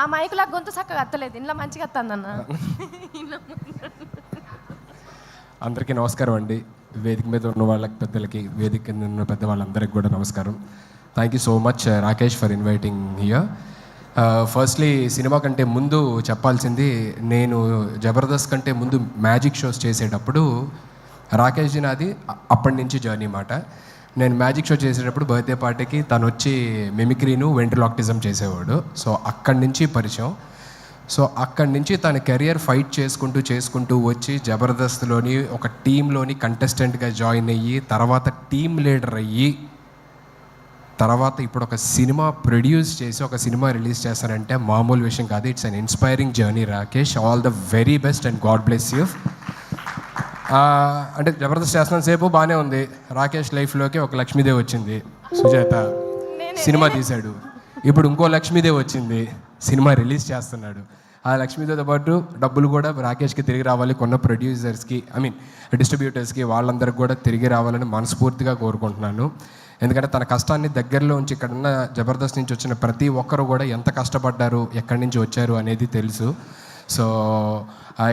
ఆ మైకులా గొంతు చక్కగా అత్తలేదు. ఇంట్లో మంచిగా అత్తందన్న అందరికీ నమస్కారం అండి. వేదిక మీద ఉన్న వాళ్ళకి పెద్దలకి వేదిక కింద ఉన్న పెద్ద వాళ్ళందరికీ కూడా నమస్కారం. Thank you so much Rakesh for inviting here firstly cinema కంటే ముందు చెప్పాల్సింది నేను జబర్దస్త్ కంటే ముందు మ్యాజిక్ షోస్ చేసేటప్పుడు రాకేష్ జీ నాది అప్పటి నుంచి జర్నీ మాట. నేను మ్యాజిక్ షో చేసేటప్పుడు బర్త్డే పార్టీకి తను వచ్చి మిమిక్రీను వెంట్రలాక్టిజం చేసేవాడు. సో అక్కడి నుంచి పరిచయం. సో అక్కడి నుంచి తన కెరియర్ ఫైట్ చేసుకుంటూ చేసుకుంటూ వచ్చి జబర్దస్త్లోని ఒక టీంలోని కంటెస్టెంట్గా జాయిన్ అయ్యి తర్వాత టీమ్ లీడర్ అయ్యి తర్వాత ఇప్పుడు ఒక సినిమా ప్రొడ్యూస్ చేసి ఒక సినిమా రిలీజ్ చేస్తారంటే మామూలు విషయం కాదు. It's an inspiring journey Rakesh. All the very best and God bless you. అంటే జబర్దస్త్ చేస్తున్న సేపు బాగానే ఉంది. రాకేష్ లైఫ్లోకి ఒక లక్ష్మీదేవి వచ్చింది. సుజాత సినిమా తీశాడు. ఇప్పుడు ఇంకో లక్ష్మీదేవి వచ్చింది. సినిమా రిలీజ్ చేస్తున్నాడు. ఆ లక్ష్మీదేవితో పాటు డబ్బులు కూడా రాకేష్కి తిరిగి రావాలి కొన్న ప్రొడ్యూసర్స్కి ఐ మీన్ డిస్ట్రిబ్యూటర్స్కి వాళ్ళందరికీ కూడా తిరిగి రావాలని మనస్ఫూర్తిగా కోరుకుంటున్నాను. ఎందుకంటే తన కష్టాన్ని దగ్గరలో ఉంచి ఇక్కడ ఉన్న జబర్దస్త్ నుంచి వచ్చిన ప్రతి ఒక్కరు కూడా ఎంత కష్టపడ్డారు ఎక్కడి నుంచి వచ్చారు అనేది తెలుసు. So I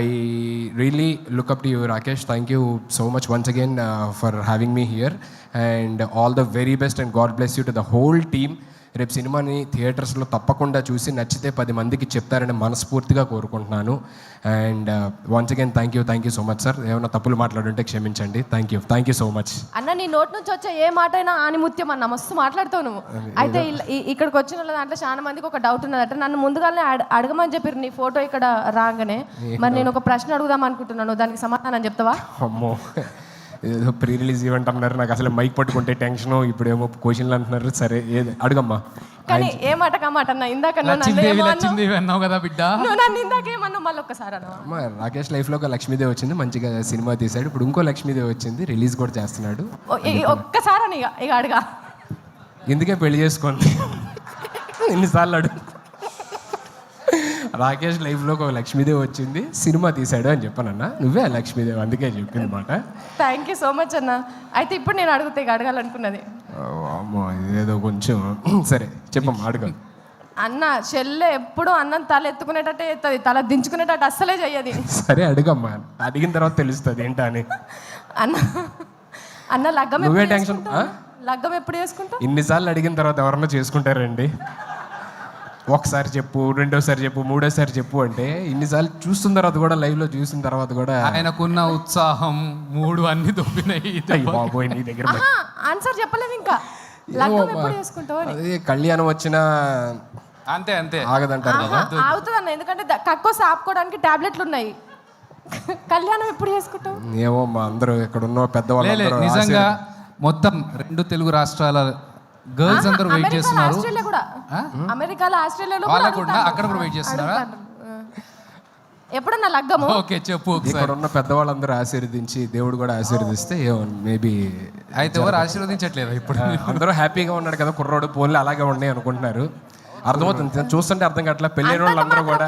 really look up to you, Rakesh. Thank you so much once again uh, for having me here. And all the very best, and God bless you to the whole team. రేపు సినిమాని థియేటర్స్లో తప్పకుండా చూసి నచ్చితే పది మందికి చెప్తారని మనస్ఫూర్తిగా కోరుకుంటున్నాను. And once again thank you thank you so much sir ఏమైనా తప్పులు మాట్లాడుంటే క్షమించండి. Thank you thank you so much అన్న నీ నోటి నుంచి వచ్చే ఏ మాట అయినా ఆనిముత్యం అన్న మస్తు మాట్లాడుతావు నువ్వు. అయితే ఇక్కడికి వచ్చిన వాళ్ళ దాంట్లో చాలా మందికి ఒక డౌట్ ఉన్నదట. నన్ను ముందుగానే అడ- అడగమని చెప్పారు నీ ఫోటో ఇక్కడ రాగానే. మరి నేను ఒక ప్రశ్న అడుగుదాం అనుకుంటున్నాను. దానికి సమాధానం చెప్తావా? అమ్మో. ఏదో ప్రీ రిలీజ్ ఈవెంట్ అన్నారు. నాకు అసలు మైక్ పట్టుకుంటే టెన్షన్ ఇప్పుడేమో క్వశ్చన్లు అంటున్నారు. సరే ఏది? అడుగమ్మా. కానీ ఏ మాట మాట అన్న? ఇందాక అన్నావు. కదా బిడ్డ? నన్ను ఇందాక ఏమన్నావు? మళ్ళీ ఒక్కసారి అన్న అమ్మ రాకేష్ లైఫ్లో ఒక లక్ష్మీదేవి వచ్చింది. మంచిగా సినిమా తీశాడు. ఇప్పుడు ఇంకో లక్ష్మీదేవి వచ్చింది. రిలీజ్ కూడా చేస్తున్నాడు. ఒక్కసారి అని ఇక ఇక అడగా. ఎందుకే పెళ్ళి చేసుకోండి ఎన్నిసార్లు అడుగు. రాకేష్ లైఫ్లో ఒక లక్ష్మీదేవి వచ్చింది సినిమా తీశాడు అని చెప్పానన్నా. నువ్వే లక్ష్మీదేవి అందుకే చెప్పింది మాట. థ్యాంక్ యూ సో మచ్ అన్న. అయితే ఇప్పుడు నేను అడుగుతా అడగాలనుకున్నది. అమ్మో ఇదేదో కొంచెం సరే చెప్పమ్మా అడుగు. అన్న చెల్లె ఎప్పుడు అన్నం తల ఎత్తుకునేటట్టే ఎత్తది తల దించుకునేటట్టు అస్సలే చెయ్యది. సరే అడుగమ్మా. అడిగిన తర్వాత తెలుస్తుంది ఏంటా అని. అన్న అన్న లగ్గం నువ్వే టెన్షన్? లగ్గం ఎప్పుడు చేసుకుంటావు? ఇన్నిసార్లు అడిగిన తర్వాత ఎవరన్నా చేసుకుంటారండి. ఒకసారి చెప్పు రెండోసారి చెప్పు మూడోసారి చెప్పు అంటే ఇన్నిసార్లు చూస్తున్న తర్వాత కూడా లైవ్లో చూసిన తర్వాత కూడా ఆయనకున్న ఉత్సాహం మూడు అన్ని దొబ్బినాయి. బాబోయ్ నీ దగ్గర ఆన్సర్ చెప్పలేదు ఇంకా. అదే కళ్యాణం వచ్చినా అంతే అంతే. ఆగదంటారు కదా? ఆగుతుంది అన్న ఎందుకంటే కక్కోసి ఆపుకోవడానికి టాబ్లెట్లు ఉన్నాయి. కళ్యాణం ఎప్పుడు చేసుకుంటావు? ఏమో మా అందరూ ఇక్కడ ఉన్న పెద్దవాళ్ళు లే, లే, నిజంగా మొత్తం రెండు తెలుగు రాష్ట్రాల గర్ల్స్ అందరూ వెయిట్ చేస్తున్నారు. అమెరికాలో ఆస్ట్రేలియాలో కూడా వాళ్ళకు కూడా అడుగుతారు. అక్కడ కూడా వెయిట్ చేస్తున్నారా. ఎప్పుడన్నా లగ్గము? ఓకే చెప్పు ఒకసారి. ఇక్కడ ఉన్న పెద్దవాళ్ళందరూ ఆశీర్వదించి దేవుడు కూడా ఆశీర్వదిస్తే మేబీ అయితే ఎవరు ఆశీర్వదించట్లేదు ఇప్పుడు? అందరూ హ్యాపీగా ఉన్నాడు కదా కుర్రోడు పోన్లు అలాగే ఉన్నాయి అనుకుంటున్నారు. అర్థమవుతుంది. చూస్తుంటే అర్థం కావట్లే పెళ్ళైన వాళ్ళు అందరూ అంతగా కూడా.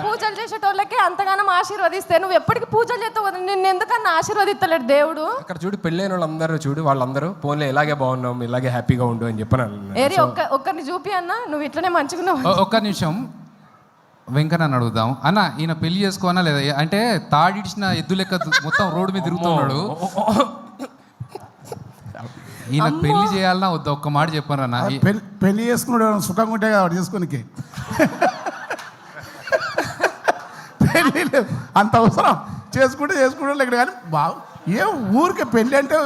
చేసేటోళ్ళకి అంతగానం ఆశీర్వదిస్తే నువ్వు ఎప్పటికి పూజలు చేస్తావు కదా, నిన్ను ఎందుకన్నా ఆశీర్వదిస్తలేడు దేవుడు? అక్కడ చూడు పెళ్ళైన వాళ్ళందరూ చూడు వాళ్ళందరూ పోన్లే ఇలాగే బాగున్నాం ఇలాగే హ్యాపీగా ఉండు అని చెప్పని. ఏరి ఒక్క ఒక్కరిని చూపి అన్న నువ్వు ఇట్లనే మంచుకున్నావు. ఒ- ఒక్క నిమిషం. వెంకన్న అడుగుదాం. అన్న ఈయన పెళ్ళి చేసుకోనా లేదా? అంటే తాడిడిచిన ఎద్దు లెక్క మొత్తం రోడ్డు మీద తిరుగుతున్నాడు. ఈయన పెళ్ళి చేయాలన్నా వద్దా? ఒక్క మాట చెప్పాను అన్న. పెళ్ళి చేసుకున్నాడు సుఖంగా ఉంటే కదా వాడు చేసుకోనికి పెళ్ళి లేదు. అంత అవసరం. చేసుకుంటే చేసుకుంటే ఇక్కడ కానీ బాగు ఏ ఊరికే పెళ్ళి అంటే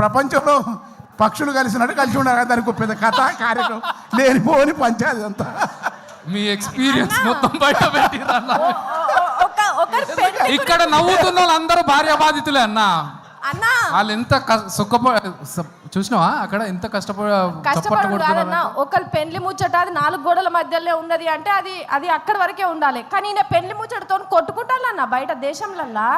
ప్రపంచంలో పక్షులు కలిసినట్టు కలిసి ఉండాలి కదా దానికి పెద్ద కథ కార్యక్రమం. లేనిపోని పంచాయతీ అంతా. మీ ఎక్స్పీరియన్స్ మొత్తం బయట ఇక్కడ నవ్వుతున్న వాళ్ళందరూ భార్య బాధితులే అన్న. అన్న! వాళ్ళు ఎంత సుఖప చూసినావా? అక్కడ ఎంత కష్టపడ కష్టపడు కాదన్న ఒకరి పెళ్ళి ముచ్చట అది నాలుగు గోడల మధ్యలో ఉన్నది అంటే అది అది అక్కడి వరకే ఉండాలి. కానీ ఈయన పెళ్ళి ముచ్చటతో కొట్టుకుంటానన్న బయట దేశంలల్లా?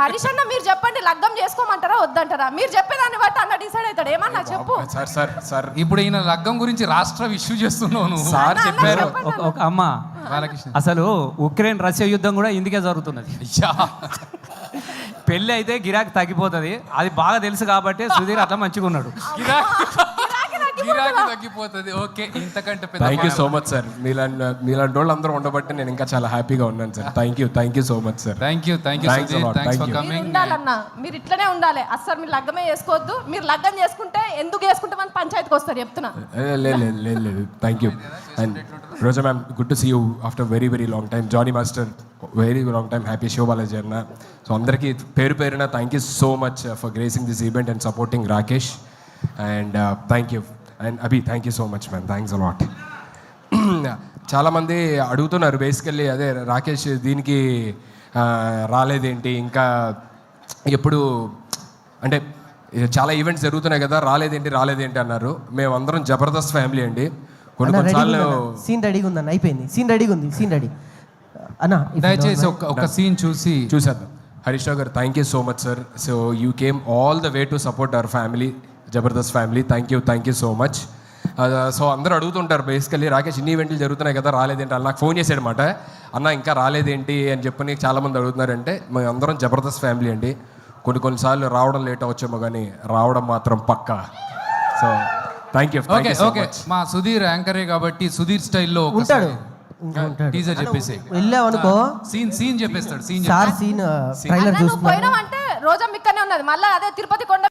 హరీష్ అన్న మీరు చెప్పండి లగ్గం చేసుకోమంటారా వద్దంటారా? మీరు చెప్పేదాన్ని బట్టి అన్న డిసైడ్ అవుతాడు. ఏమన్నా చెప్పు. Sir sir sir. ఇప్పుడు ఈయన లగ్గం గురించి రాష్ట్ర ఇష్యూ చేస్తున్నావు నువ్వు. సార్ చెప్పారు. ఒక అమ్మ బాలకృష్ణ. అసలు ఉక్రెయిన్ రష్యా యుద్ధం కూడా ఇందుకే జరుగుతున్నది. అయ్యా. పెళ్ళి అయితే గిరాకీ తగ్గిపోతుంది. అది బాగా తెలుసు కాబట్టి సుధీర్ అట్లా మంచిగా ఉన్నాడు గిరాకీ గిరాకీ తగ్గిపోతుంది. ఓకే ఇంతకంటే పెద్ద thank you. So much sir మీలాంటి మీలాంటి వాళ్ళు అందరూ ఉండబట్టి నేను ఇంకా చాలా హ్యాపీగా ఉన్నాను sir thank you thank you so much sir thank you thank you Thanks a lot. Thanks Thank for you. మీరు కమింగ్ ఉండాలన్నా మీరు ఇట్లనే ఉండాలి. అస్సలు మీరు లగ్గమే చేసుకోవద్దు. మీరు లగ్గం చేసుకుంటే ఎందుకు చేసుకుంటే మన పంచాయతీకి వస్తారు చెప్తున్నా. లేదు లేదు లేదు లేదు thank you and Roja ma'am good to see you after very very long time Jani master very long time happy show Balaji అన్న. సో అందరికీ పేరు పేరున thank you so much for gracing this event and supporting Rakesh and thank you and Abhi thank you so much ma'am thanks a lot చాలామంది అడుగుతున్నారు basically అదే రాకేష్ దీనికి ఆ, రాలేదేంటి? ఇంకా ఎప్పుడు అంటే చాలా ఈవెంట్స్ జరుగుతున్నాయి కదా రాలేదేంటి రాలేదేంటి అన్నారు. మేమందరం జబర్దస్త్ ఫ్యామిలీ అండి. కొన్ని కొన్నిసార్లు సీన్ రెడీగా ఉందన్న అయిపోయింది. సీన్ రెడీగా ఉంది సీన్ రెడీ అన్న దయచేసి. ఒక ఒక సీన్ చూసి చూసాను Harish Rao garu thank you so much sir so you came all the way to support our family Jabardasth family thank you thank you so much so అందరూ అడుగుతుంటారు బేసికల్లీ రాకేష్ ఇన్ని ఈవెంట్లు జరుగుతున్నాయి కదా రాలేదేంటి? అని నాకు ఫోన్ చేశాడనమాట అన్న ఇంకా రాలేదేంటి? అని చెప్పని చాలామంది అడుగుతున్నారంటే మేము అందరం జబర్దస్త్ ఫ్యామిలీ అండి. కొన్ని కొన్నిసార్లు రావడం లేట్ అవచ్చేమో కానీ రావడం మాత్రం పక్కా. So thank you okay okay మా సుధీర్ యాంకరే కాబట్టి సుధీర్ స్టైల్లో ఉంటాడు. టీజర్ చెప్పేసి వెళ్ళావు అనుకో. సీన్ సీన్ చెప్పేస్తాడు సీన్ సార్ సీన్ ట్రైలర్ చూస్తున్నా రోజా మిక్కనే ఉన్నది. మళ్ళీ అదే తిరుపతి కొండ